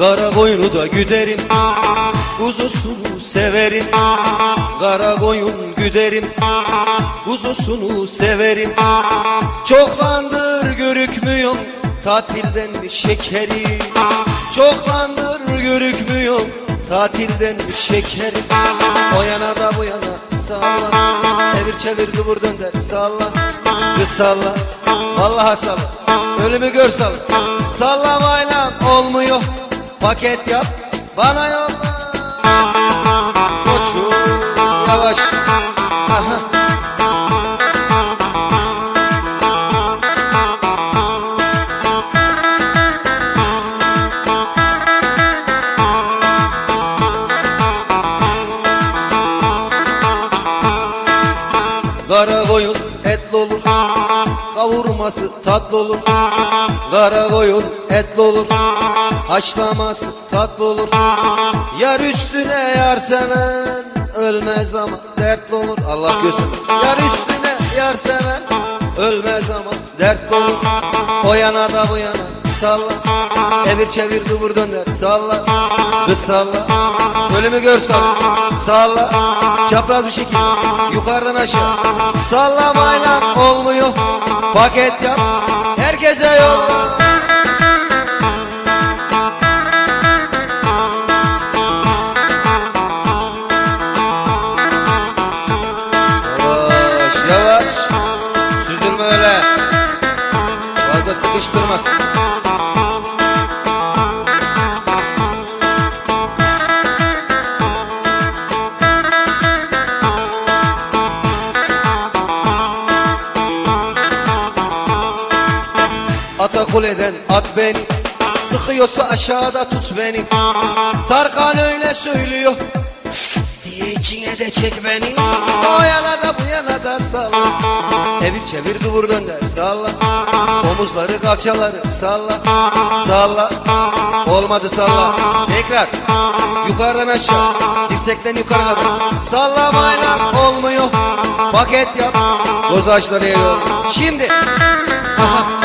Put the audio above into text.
Da güderim Kuzusunu severim. Kara koyun güderim Kuzusunu severim. Çoklandır görükmüyor Tatilden şekeri. Çoklandır görükmüyor Tatilden şekeri. O yana da bu yana salla. Evir çevir kıvır dönder salla. Kız salla Vallahi salla. Ölümü gör salla. Sallamayla olmuyor Paket yap bana yolla. Koçum yavaş. Aha. Kara koyun etli olur Kavurması tatlı olur. Kara koyun etli olur Haşlaması tatlı olur. Yar üstüne yar seven Ölmez ama dertli olur. Allah göstermesin. Yar üstüne yar seven Ölmez ama dertli olur. O yana da bu yana salla. Evir çevir kıvır dönder salla. Kız salla. Ölümü gör salla. Salla. Çapraz bir şekilde Yukarıdan aşağı. Sallamayla olmuyor. Paket yap at beni. Sıkıyorsa aşağıda tut beni. Tarkan öyle söylüyor. Diye içine de çek beni. O yana da bu yana da salla. Evir çevir kıvır dönder salla. Omuzları kalçaları salla. Salla. Olmadı salla. Tekrar. Yukarıdan aşağı. Dirsekten yukarı kadar Sallamayla olmuyor. Paket yap. Boz ağaçları yiyor Şimdi. Aha